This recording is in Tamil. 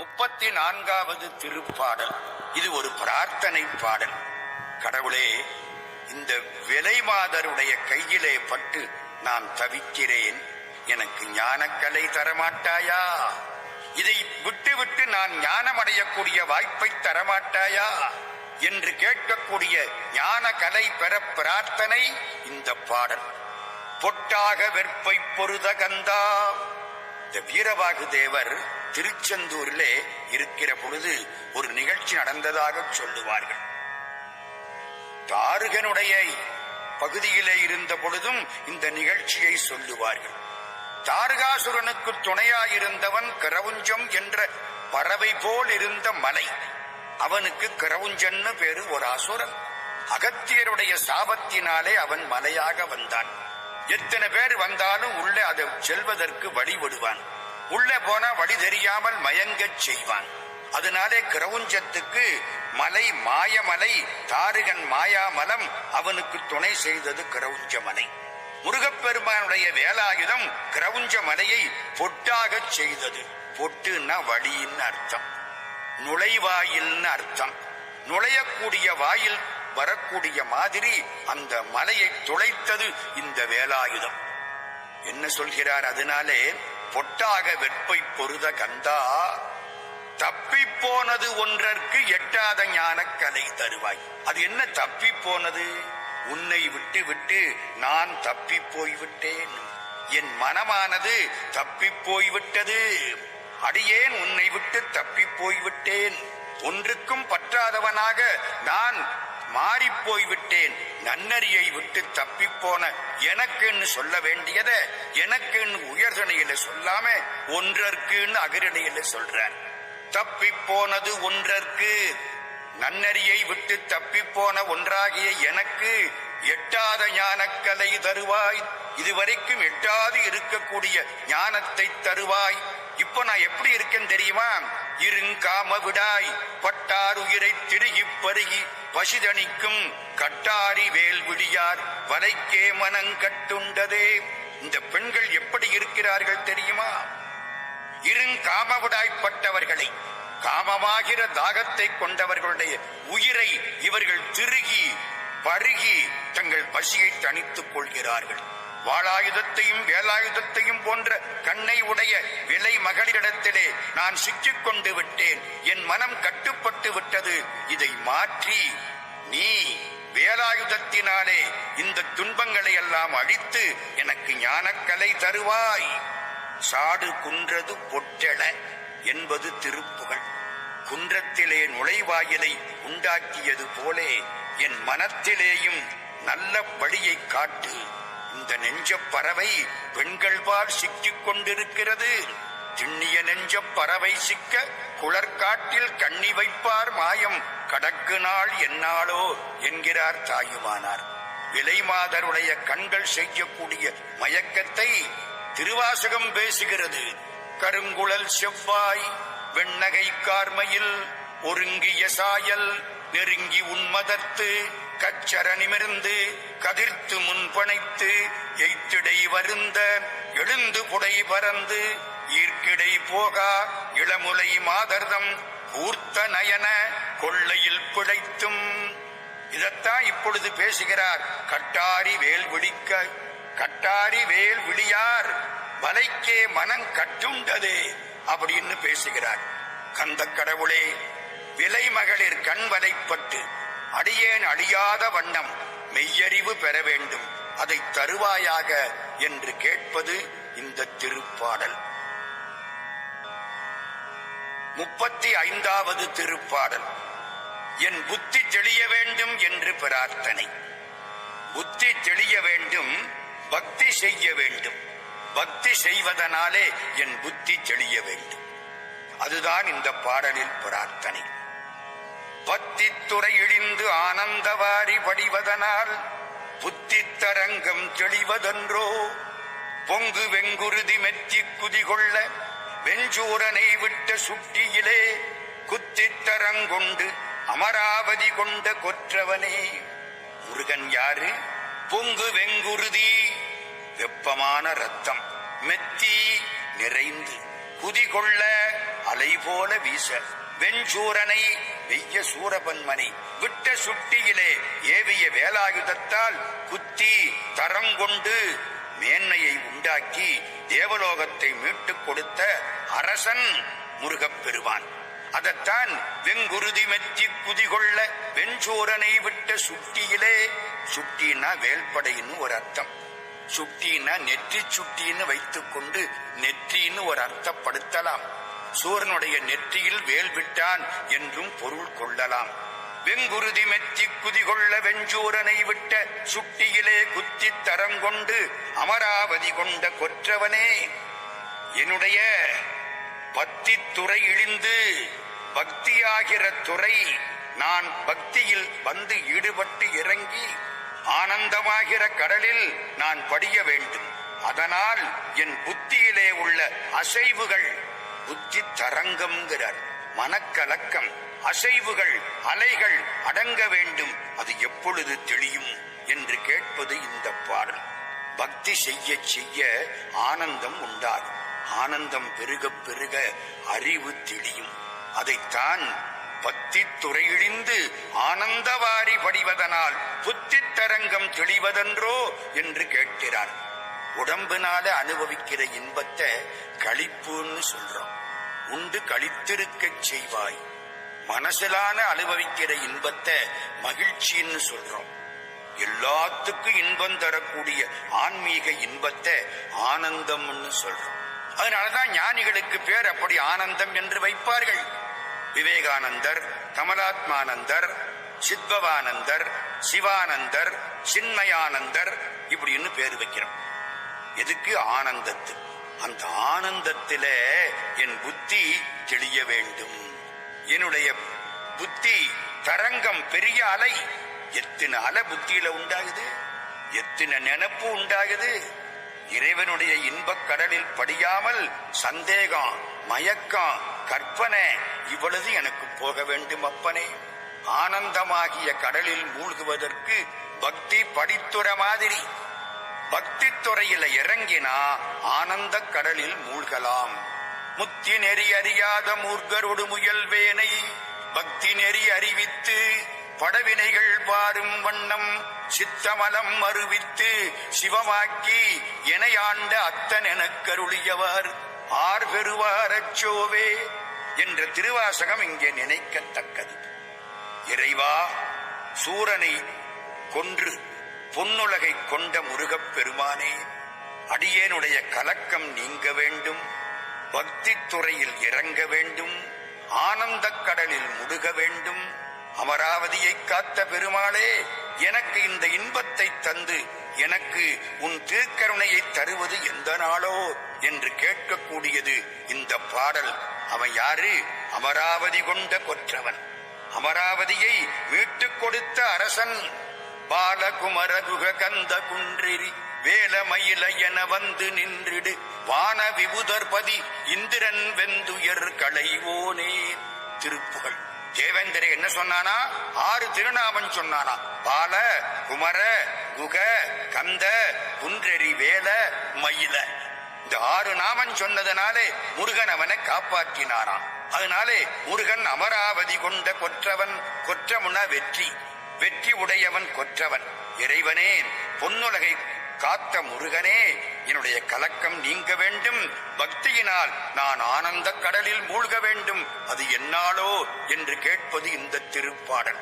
முப்பத்தி நான்காவது திருப்பாடல். இது ஒரு பிரார்த்தனை பாடல். கடவுளே இந்த விலை மாதருடைய கையிலே பட்டு நான் தவிக்கிறேன். எனக்கு ஞானக்கலை தரமாட்டாயா? இதை விட்டு விட்டு நான் ஞானமடையக்கூடிய வாய்ப்பை தரமாட்டாயா? என்று கேட்கக்கூடிய ஞான கலை பெற பிரார்த்தனை இந்த பாடல். பொட்டாக வெற்பை பொருத கந்தா இந்த வீரவாகு தேவர் திருச்செந்தூரிலே இருக்கிற பொழுது ஒரு நிகழ்ச்சி நடந்ததாக சொல்லுவார்கள். தாருகனுடைய பகுதியிலே இருந்த பொழுதும் இந்த நிகழ்ச்சியை சொல்லுவார்கள். தாரகாசுரனுக்கு துணையாயிருந்தவன் கரவுஞ்சம் என்ற பறவை போல் இருந்த மலை. அவனுக்கு கரவுஞ்சன்னு பேரு ஒரு அசுரன். அகத்தியருடைய சாபத்தினாலே அவன் மலையாக வந்தான். எத்தனை பேர் வந்தாலும் உள்ளே அதை செல்வதற்கு வழிபடுவான். உள்ளே போனா வழி தெரியாமல் மயங்கச் செய்வான். அதனாலே கிரவுஞ்சத்துக்கு மலை மாயமலை தாருகன் மாயாமலம் அவனுக்கு துணை செய்தது கிரவுஞ்ச மலை முருகப்பெருமானுடைய வேலாயுதம் கிரவுஞ்ச மலையை பொட்டாகச் செய்தது. பொட்டுன்னா வழின்னு அர்த்தம். நுழைவாயில்னு அர்த்தம். நுழையக்கூடிய வாயில் வரக்கூடிய மாதிரி அந்த மலையை துளைத்தது இந்த வேலாயுதம். என்ன சொல்கிறார் அதனாலே பொட்டாக வெப்பை பொருத கந்தா தப்பி போனது ஒன்றற்கு எட்டாத ஞான கலை தருவாய். அது என்ன தப்பி போனது? உன்னை விட்டு விட்டு நான் தப்பி போய்விட்டேன். என் மனமானது தப்பி போய்விட்டது. அடியேன் உன்னை விட்டு தப்பி போய்விட்டேன்? ஒன்றுக்கும் பற்றாதவனாக நான் மாறி போய்விட்டேன் நன்னறியை விட்டு தப்பி போன எனக்குன்னு சொல்ல வேண்டியத எனக்குன்னு உயர்தனையில சொல்லாம ஒன்றற்குன்னு அகிரணையில சொல்றார். தப்பி போனது ஒன்றற்கு. நன்னறியை விட்டு தப்பி போன ஒன்றாகிய எனக்கு எட்டாத ஞானக்கலை தருவாய். இதுவரைக்கும் எட்டாது இருக்கக்கூடிய ஞானத்தை தருவாய். இப்போ நான் எப்படி இருக்கேன் தெரியுமா? இருங்காம விடாய் பட்டார் உயிரை திருகி பருகி பசிதணிக்கும் கட்டாரி வேல் விடியார் வலைக்கே மனங்கட்டுண்டதே இந்த பெண்கள் எப்படி இருக்கிறார்கள் தெரியுமா? இருங்காமவிடாய்ப்பட்டவர்களை காமமாகிற தாகத்தை கொண்டவர்களுடைய உயிரை இவர்கள் திருகி பருகி தங்கள் பசியை தணித்துக் கொள்கிறார்கள். வாளாயுதத்தையும் வேலாயுதத்தையும் போன்ற கண்ணை உடைய விலை மகளிரிடத்திலே நான் சிக்கிக் கொண்டு விட்டேன். என் மனம் கட்டுப்பட்டு விட்டது. இதை மாற்றி நீ வேலாயுதத்தினாலே இந்த துன்பங்களை எல்லாம் அழித்து எனக்கு ஞானக்கலை தருவாய். சாடு குன்றது பொற்றெள என்பது திருப்புகழ். குன்றத்திலே நுழைவாயிலை உண்டாக்கியது போலே என் மனத்திலேயும் நல்ல வழியை காட்டு. இந்த நெஞ்ச பறவை பெண்கள்பால் சிக்கிக் கொண்டிருக்கிறது. திண்ணிய நெஞ்ச பறவை சிக்க குளர்காட்டில் கண்ணி வைப்பார் மாயம். கடக்கு நாள் என்னாளோ என்கிறார் தாயுமானார். விலைமாதருடைய கண்கள் செய்யக்கூடிய மயக்கத்தை திருவாசகம் பேசுகிறது. கருங்குழல் செவ்வாய் வெண்ணகை கார்மையில் ஒருங்கிய சாயல் நெருங்கி உன்மதத்து கச்சர நிமிர்ந்து கதிர்த்து முன்பனைத்து எய்த்திடை வருந்த எழுந்து புடை பறந்து ஈர்க்கிடை போகா இளமுலை மாதர்தம் ஊர்த்த நயன கொள்ளையில் பிழைத்தும். இதத்தான் இப்பொழுது பேசுகிறார் கட்டாரி வேல் விழிக்க. கட்டாரி வேல் விழியார் வலைக்கே மனம் கட்டுண்டதே அப்படின்னு பேசுகிறார். கந்த கடவுளே விலை மகளிர் கண் வலைப்பட்டு அடியேன் அழியாத வண்ணம் மெய்யறிவு பெற வேண்டும். அதை தருவாயாக என்று கேட்பது இந்த திருப்பாடல். முப்பத்தி ஐந்தாவது திருப்பாடல். என் புத்தி தெளிய வேண்டும் என்று பிரார்த்தனை. புத்தி தெளிய வேண்டும் பக்தி செய்ய வேண்டும். பக்தி செய்வதனாலே என் புத்தி தெளிய வேண்டும். அதுதான் இந்த பாடலில் பிரார்த்தனை. பத்தித்துறை இழிந்து ஆனந்தவாரி படிவதனால் புத்தித்தரங்கம் தெளிவதென்றோ? தெளிவதன்றோ பொங்கு வெங்குருதி மெத்தி குதிகொள்ள வெஞ்சூரனை விட்ட சுட்டியிலே குத்தித்தரங்கொண்டு அமராவதி கொண்ட கொற்றவனே. முருகன் யாரு? பொங்கு வெங்குருதி. வெப்பமான ரத்தம் மெத்தி நிறைந்து குதிகொள்ள அலை போல வீச. வெஞ்சூரனை வெய்ய சூரபன்மனை விட்ட சுட்டியிலே ஏவிய வேலாயுதத்தால் குத்தி தரங்கொண்டு மேன்மையை உண்டாக்கி தேவலோகத்தை மீட்டுக் கொடுத்த அரசன் முருகப் பெறுவான் அதத்தான் வெங்குருதி மெத்தி குதிகொள்ள வெஞ்சூரனை விட்ட சுட்டியிலே சுட்டினா வேல்படைன்னு ஒரு அர்த்தம். சுட்டினா நெற்றி சுட்டின்னு வைத்துக்கொண்டு நெற்றின்னு ஒரு அர்த்தப்படுத்தலாம். சூரனுடைய நெற்றியில் வேல் விட்டான் என்றும் பொருள் கொள்ளலாம். வெங்குருதி மெத்தி குதிகொள்ள வெஞ்சூரனை விட்ட சுட்டியிலே குத்தித் தரம் கொண்டு அமராவதி கொண்ட கொற்றவனே. என்னுடைய பக்தி துறை இழிந்து பக்தியாகிற துறை நான் பக்தியில் வந்து ஈடுபட்டு இறங்கி ஆனந்தமாகிற கடலில் நான் படிய வேண்டும். அதனால் என் புத்தியிலே உள்ள அசைவுகள் புத்தி தரங்கம்ங்கிறார் மனக்கலக்கம் அசைவுகள் அலைகள் அடங்க வேண்டும். அது எப்பொழுது தெளியும் என்று கேட்பது இந்த பாடல். பக்தி செய்ய செய்ய ஆனந்தம் உண்டாகும் ஆனந்தம் பெருக பெருக அறிவு தெளியும். அதைத்தான் பத்தி துறையிழிந்து ஆனந்தவாரி படிவதனால் புத்தி தரங்கம் தெளிவதென்றோ என்று கேட்கிறார். உடம்புனால அனுபவிக்கிற இன்பத்தை களிப்புன்னு சொல்றோம். உண்டு கழித்திருக்கச் செய்வாய். மனசிலான அனுபவிக்கிற இன்பத்தை மகிழ்ச்சின்னு சொல்றோம். எல்லாத்துக்கும் இன்பம் தரக்கூடிய ஆன்மீக இன்பத்தை ஆனந்தம்னு சொல்றோம். அதனாலதான் ஞானிகளுக்கு பேர் அப்படி ஆனந்தம் என்று வைப்பார்கள். விவேகானந்தர் கமலாத்மானந்தர் சித்பவானந்தர் சிவானந்தர் சின்மயானந்தர் இப்படின்னு பேர் வைக்கிறோம். எதுக்கு ஆனந்தத்து? அந்த ஆனந்தத்தில என் புத்தி தெளிய வேண்டும். என்னுடைய புத்தி தரங்கம் பெரிய அலை. எத்தனை அலை புத்தியில உண்டாகுது? எத்தனை நினப்பு உண்டாகுது? இறைவனுடைய இன்பக் கடலில் படியாமல் சந்தேகம் மயக்கம் கற்பனை இவ்வளவு எனக்கு போக வேண்டும் அப்பனே. ஆனந்தமாகிய கடலில் மூழ்குவதற்கு பக்தி படித்துற மாதிரி பக்தி துறையில இறங்கினா ஆனந்த கடலில் மூழ்கலாம். முத்தி நெறி அறியாத மூர்க்கரோடு முயல்வேனை பக்தி நெறி அறிவித்து படவினைகள் பாரும் வண்ணம் சித்தமலம் அறிவித்து சிவமாக்கி எனையாண்ட அத்தன் எனக் கருளியவர் ஆர் பெறுவார் அச்சோவே என்ற திருவாசகம் இங்கே நினைக்கத்தக்கது. இறைவா சூரனை கொன்று பொன்னுலகை கொண்ட முருகப் பெருமானே அடியேனுடைய கலக்கம் நீங்க வேண்டும் பக்தி துறையில் இறங்க வேண்டும் ஆனந்தக் கடலில் முடுக வேண்டும். அமராவதியை காத்த பெருமாளே எனக்கு இந்த இன்பத்தை தந்து எனக்கு உன் திருக்கருணையை தருவது எந்த நாளோ என்று கேட்கக்கூடியது இந்த பாடல். அவன் யாரு? அமராவதி கொண்ட கொற்றவன். அமராவதியை மீட்டுக் கொடுத்த அரசன். பாலகுமரகுக கந்த குன்றிரி வேலமயில என வந்து நின்றிடு. வான விபுதர்பதி இந்திரன் வெந்துயர் களைவோனே திருப்புகள் தேவேந்திர என்ன சொன்னானா? ஆறு திருநாமன் சொன்னானா? பால குமர குக கந்த குன்றெறி வேல மயில. இந்த ஆறு நாமன் சொன்னதனாலே முருகன் அவனை காப்பாற்றினாராம். அதனாலே முருகன் அமராவதி கொண்ட கொற்றவன் கொற்றமுன்னா வெற்றி. வெற்றி உடையவன் கொற்றவன். இறைவனே பொன்னுலகை காத்த முருகனே என்னுடைய கலக்கம் நீங்க வேண்டும். பக்தியினால் நான் ஆனந்த கடலில் மூழ்க வேண்டும். அது என்னாலோ என்று கேட்பது இந்த திருப்பாடல்.